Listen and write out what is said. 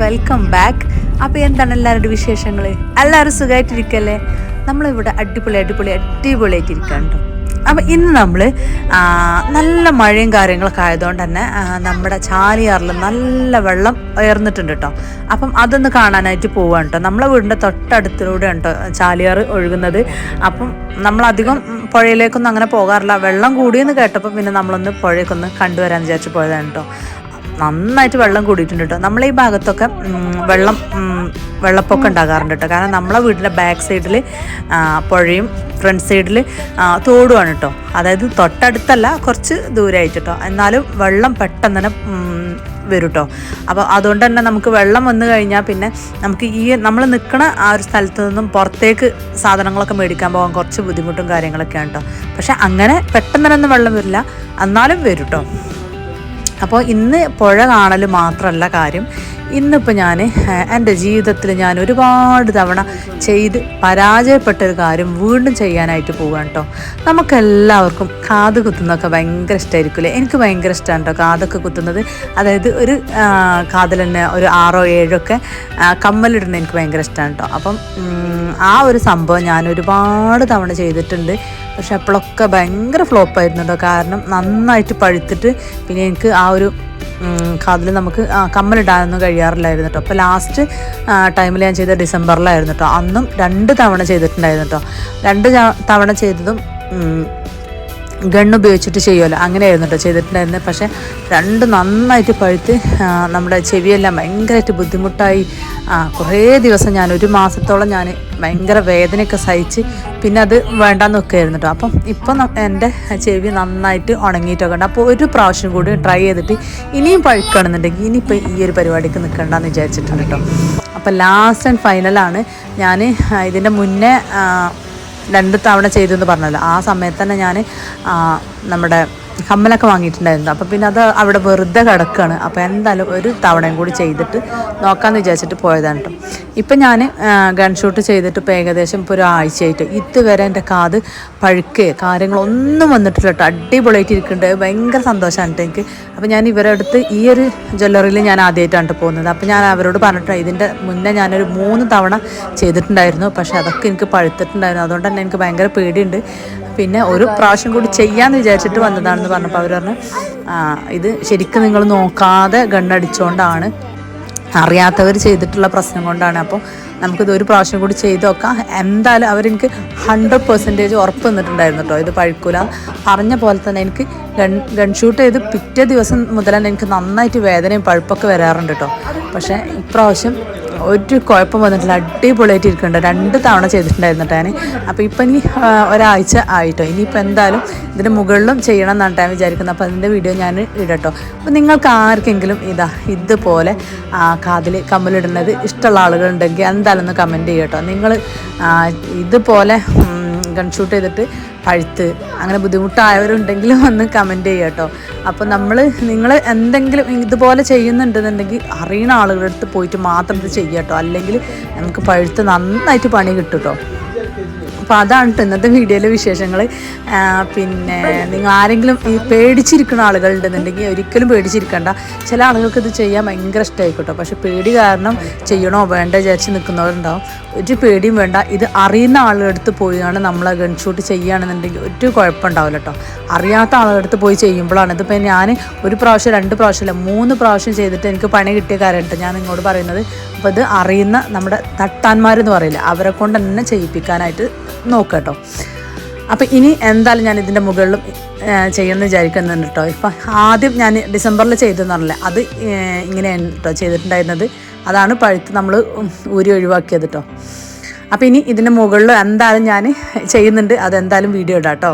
Welcome back അപ്പോൾ എന്താണ് എല്ലാവരുടെ വിശേഷങ്ങൾ എല്ലാവരും സുഖമായിട്ടിരിക്കല്ലേ നമ്മളിവിടെ അടിപൊളി അടിപൊളി അടിപൊളിയായിട്ടിരിക്കണ്ടോ അപ്പോൾ ഇന്ന് നമ്മൾ നല്ല മഴയും കാര്യങ്ങളൊക്കെ ആയതുകൊണ്ട് തന്നെ നമ്മുടെ ചാലിയാറിൽ നല്ല വെള്ളം ഉയർന്നിട്ടുണ്ട് കേട്ടോ. അപ്പം അതൊന്ന് കാണാനായിട്ട് പോവാണ് കേട്ടോ നമ്മളെ വീടിന്റെ തൊട്ടടുത്തിലൂടെ കേട്ടോ ചാലിയാർ ഒഴുകുന്നത്. അപ്പം നമ്മളധികം പുഴയിലേക്കൊന്നും അങ്ങനെ പോകാറില്ല. വെള്ളം കൂടിയെന്ന് കേട്ടപ്പോൾ പിന്നെ നമ്മളൊന്ന് പുഴയൊക്കൊന്ന് കണ്ടുവരാൻ വിചാരിച്ച് പോയതാണ് കേട്ടോ നന്നായിട്ട് വെള്ളം കൂടിയിട്ടുണ്ട് കേട്ടോ നമ്മളെ ഈ ഭാഗത്തൊക്കെ വെള്ളം വെള്ളപ്പൊക്കം ഉണ്ടാകാറുണ്ട് കേട്ടോ കാരണം നമ്മളെ വീടിന്റെ ബാക്ക് സൈഡിൽ പുഴയും ഫ്രണ്ട് സൈഡിൽ തോടുമാണ് കേട്ടോ അതായത് തൊട്ടടുത്തല്ല കുറച്ച് ദൂരമായിട്ട് കേട്ടോ എന്നാലും വെള്ളം പെട്ടെന്ന് തന്നെ വരും കേട്ടോ അപ്പോൾ അതുകൊണ്ട് തന്നെ നമുക്ക് വെള്ളം വന്നു കഴിഞ്ഞാൽ പിന്നെ നമുക്ക് ഈ നമ്മൾ നിൽക്കുന്ന ആ ഒരു സ്ഥലത്ത് നിന്നും പുറത്തേക്ക് സാധനങ്ങളൊക്കെ മേടിക്കാൻ പോകാൻ കുറച്ച് ബുദ്ധിമുട്ടും കാര്യങ്ങളൊക്കെയാണ് കേട്ടോ പക്ഷെ അങ്ങനെ പെട്ടെന്ന് തന്നെ വെള്ളം വരില്ല. എന്നാലും വരും കേട്ടോ അപ്പോൾ ഇന്ന് പുഴ കാണൽ മാത്രമല്ല കാര്യം. ഇന്നിപ്പോൾ ഞാൻ എന്റെ ജീവിതത്തിൽ ഞാൻ ഒരുപാട് തവണ ചെയ്ത് പരാജയപ്പെട്ട ഒരു കാര്യം വീണ്ടും ചെയ്യാനായിട്ട് പോവുകയാണ് കേട്ടോ. നമുക്കെല്ലാവർക്കും കാത് കുത്തുന്നതൊക്കെ ഭയങ്കര ഇഷ്ടമായിരിക്കില്ലേ എനിക്ക് ഭയങ്കര ഇഷ്ടമാണ് കേട്ടോ കാതൊക്കെ കുത്തുന്നത്. അതായത് ഒരു കാതിൽ തന്നെ ഒരു ആറോ ഏഴോ ഒക്കെ കമ്മലിടുന്നത് എനിക്ക് ഭയങ്കര ഇഷ്ടമാണ് കേട്ടോ. അപ്പം ആ ഒരു സംഭവം ഞാൻ ഒരുപാട് തവണ ചെയ്തിട്ടുണ്ട്. പക്ഷെ അപ്പോഴൊക്കെ ഭയങ്കര ഫ്ലോപ്പായിരുന്നു കേട്ടോ കാരണം നന്നായിട്ട് പഴുത്തിട്ട് പിന്നെ എനിക്ക് ആ ഒരു കാതിൽ നമുക്ക് കമ്മലിടാനൊന്നും കഴിയാറില്ലായിരുന്നു കേട്ടോ. അപ്പോൾ ലാസ്റ്റ് ടൈമിൽ ഞാൻ ചെയ്ത ഡിസംബറിലായിരുന്നു കേട്ടോ. അന്നും രണ്ട് തവണ ചെയ്തിട്ടുണ്ടായിരുന്നു കേട്ടോ. രണ്ട് തവണ ചെയ്തതും ഉം, ചെയ്യുമല്ലോ. അങ്ങനെ അങ്ങനെയായിരുന്നു കേട്ടോ ചെയ്തിട്ടുണ്ടായിരുന്നത്. പക്ഷേ രണ്ട് നന്നായിട്ട് പഴുത്ത് നമ്മുടെ ചെവിയെല്ലാം ഭയങ്കരമായിട്ട് ബുദ്ധിമുട്ടായി. കുറേ ദിവസം ഞാൻ ഒരു മാസത്തോളം ഞാൻ ഭയങ്കര വേദനയൊക്കെ സഹിച്ച് പിന്നെ അത് വേണ്ടാന്ന് വെക്കുകയായിരുന്നു കേട്ടോ അപ്പം ഇപ്പം എന്റെ ചെവി നന്നായിട്ട് ഉണങ്ങിയിട്ടൊക്കെ ഉണ്ട് അപ്പോൾ ഒരു പ്രാവശ്യം കൂടി ട്രൈ ചെയ്തിട്ട് ഇനിയും പഴുക്കുകയാണെന്നുണ്ടെങ്കിൽ ഇനിയിപ്പോൾ ഈ ഒരു പരിപാടിക്ക് നിൽക്കണ്ടെന്ന് വിചാരിച്ചിട്ടുണ്ട് കേട്ടോ അപ്പോൾ ലാസ്റ്റ് ആൻഡ് ഫൈനലാണ് ഞാൻ ഇതിന്റെ മുന്നേ രണ്ട് തവണ ചെയ്തു എന്ന് പറഞ്ഞല്ലോ. ആ സമയത്ത് തന്നെ ഞാൻ നമ്മുടെ കമ്മലൊക്കെ വാങ്ങിയിട്ടുണ്ടായിരുന്നു. അപ്പോൾ പിന്നെ അത് അവിടെ വെറുതെ കിടക്കുകയാണ് അപ്പോൾ എന്തായാലും ഒരു തവണയും കൂടി ചെയ്തിട്ട് നോക്കാമെന്ന് വിചാരിച്ചിട്ട് പോയതാണ് കേട്ടോ ഇപ്പം ഞാൻ ഗൺഷൂട്ട് ചെയ്തിട്ട് ഇപ്പോൾ ഏകദേശം ഇപ്പോൾ ഒരാഴ്ചയായിട്ട്. ഇതുവരെ എന്റെ കാത് പഴുക്ക് കാര്യങ്ങളൊന്നും വന്നിട്ടില്ല കേട്ടോ അടിപൊളിയായിട്ട് ഇരിക്കുന്നുണ്ട്. ഭയങ്കര സന്തോഷമാണ് എനിക്ക്. അപ്പോൾ ഞാൻ ഇവരുടെ അടുത്ത് ഈ ഒരു ജ്വല്ലറിയിൽ ഞാൻ ആദ്യമായിട്ടാണ് പോകുന്നത്. അപ്പോൾ ഞാൻ അവരോട് പറഞ്ഞിട്ട് ഇതിന്റെ മുന്നേ ഞാനൊരു മൂന്ന് തവണ ചെയ്തിട്ടുണ്ടായിരുന്നു. പക്ഷേ അതൊക്കെ എനിക്ക് പഴുത്തിട്ടുണ്ടായിരുന്നു. അതുകൊണ്ട് തന്നെ എനിക്ക് ഭയങ്കര പേടിയുണ്ട്. പിന്നെ ഒരു പ്രാവശ്യം കൂടി ചെയ്യാമെന്ന് വിചാരിച്ചിട്ട് വന്നതാണെന്ന് പറഞ്ഞപ്പോൾ അവർ പറഞ്ഞു ഇത് ശരിക്കും നിങ്ങൾ നോക്കാതെ ഗണ്ണടിച്ചുകൊണ്ടാണ് അറിയാത്തവർ ചെയ്തിട്ടുള്ള പ്രശ്നം കൊണ്ടാണ്. അപ്പോൾ നമുക്കിത് ഒരു പ്രാവശ്യം കൂടി ചെയ്ത് നോക്കാം. എന്തായാലും അവരെനിക്ക് ഹൺഡ്രഡ് പെർസെന്റേജ് ഉറപ്പ് തന്നിട്ടുണ്ടായിരുന്നു കേട്ടോ ഇത് പഴുക്കൂല. പറഞ്ഞ പോലെ തന്നെ എനിക്ക് ഗൺ ഗൺ ഷൂട്ട് ചെയ്ത് പിറ്റേ ദിവസം മുതൽ എനിക്ക് നന്നായിട്ട് വേദനയും പഴുപ്പൊക്കെ വരാറുണ്ട് കേട്ടോ പക്ഷേ ഇപ്രാവശ്യം ഒരു കുഴപ്പം വന്നിട്ടില്ല. അടിപൊളിയായിട്ട് ഇരിക്കുന്നുണ്ട്. രണ്ട് തവണ ചെയ്തിട്ടുണ്ടായിരുന്നു ഞാൻ അപ്പോൾ ഇപ്പം ഇനി ഒരാഴ്ച ആയിട്ടോ. ഇനിയിപ്പോൾ എന്തായാലും ഇതിന്റെ മുകളിലും ചെയ്യണം എന്നാണ് ഞാൻ വിചാരിക്കുന്നത്. അപ്പോൾ അതിന്റെ വീഡിയോ ഞാൻ ഇടട്ടോ. അപ്പോൾ നിങ്ങൾക്ക് ആർക്കെങ്കിലും ഇതാ ഇതുപോലെ കാതിൽ കമ്മലിടുന്നത് ഇഷ്ടമുള്ള ആളുകളുണ്ടെങ്കിൽ എന്തായാലും ഒന്ന് കമന്റ് ചെയ്യട്ടോ. നിങ്ങൾ ഇതുപോലെ ഗൺഷൂട്ട് ചെയ്തിട്ട് പഴുത്ത് അങ്ങനെ ബുദ്ധിമുട്ടായവരുണ്ടെങ്കിലും ഒന്ന് കമന്റ് ചെയ്യുക കേട്ടോ അപ്പോൾ നമ്മൾ നിങ്ങൾ എന്തെങ്കിലും ഇതുപോലെ ചെയ്യുന്നുണ്ടെന്നുണ്ടെങ്കിൽ അറിയുന്ന ആളുകളുടെ അടുത്ത് പോയിട്ട് മാത്രം ഇത് ചെയ്യുക കേട്ടോ അല്ലെങ്കിൽ നമുക്ക് പഴുത്ത് നന്നായിട്ട് പണി കിട്ടും കേട്ടോ അപ്പോൾ അതാണ് കേട്ടോ ഇന്നത്തെ വീഡിയോയിലെ വിശേഷങ്ങൾ പിന്നെ നിങ്ങൾ ആരെങ്കിലും ഈ പേടിച്ചിരിക്കുന്ന ആളുകളുണ്ടെന്നുണ്ടെങ്കിൽ ഒരിക്കലും പേടിച്ചിരിക്കണ്ട. ചില ആളുകൾക്ക് ഇത് ചെയ്യാൻ ഭയങ്കര ഇഷ്ടമായിക്കോട്ടോ പക്ഷേ പേടി കാരണം ചെയ്യണോ വേണ്ട വിചാരിച്ച് നിൽക്കുന്നവരുണ്ടാവും. ഒരു പേടിയും വേണ്ട. ഇത് അറിയുന്ന ആളുടെ അടുത്ത് പോയാണ് നമ്മൾ ഗൺ ഷൂട്ട് ചെയ്യുകയാണെന്നുണ്ടെങ്കിൽ ഒരു കുഴപ്പമുണ്ടാവില്ല കേട്ടോ അറിയാത്ത അടുത്ത് പോയി ചെയ്യുമ്പോഴാണ്. ഇതിപ്പോൾ ഞാൻ ഒരു പ്രാവശ്യം രണ്ട് പ്രാവശ്യമല്ല മൂന്ന് പ്രാവശ്യം ചെയ്തിട്ട് എനിക്ക് പണി കിട്ടിയ കാര്യമായിട്ട് ഞാൻ നിങ്ങളോട് പറയുന്നത്. അപ്പോൾ ഇത് അറിയുന്ന നമ്മുടെ തട്ടാന്മാരെന്ന് പറയില്ല അവരെ കൊണ്ട് തന്നെ ചെയ്യിപ്പിക്കാനായിട്ട് നോക്കുക കേട്ടോ അപ്പോൾ ഇനി എന്തായാലും ഞാൻ ഇതിന്റെ മുകളിലും ചെയ്യണമെന്ന് വിചാരിക്കുന്നുണ്ട് കേട്ടോ ഇപ്പം ആദ്യം ഞാൻ ഡിസംബറിൽ ചെയ്തെന്ന് പറഞ്ഞില്ല അത് ഇങ്ങനെയാണ് കേട്ടോ ചെയ്തിട്ടുണ്ടായിരുന്നത്. അതാണ് പഴുത്ത് നമ്മൾ ഊരി ഒഴിവാക്കിയത് കേട്ടോ അപ്പോൾ ഇനി ഇതിന്റെ മുകളിൽ എന്തായാലും ഞാൻ ചെയ്യുന്നുണ്ട് അതെന്തായാലും വീഡിയോ ഇടാം കേട്ടോ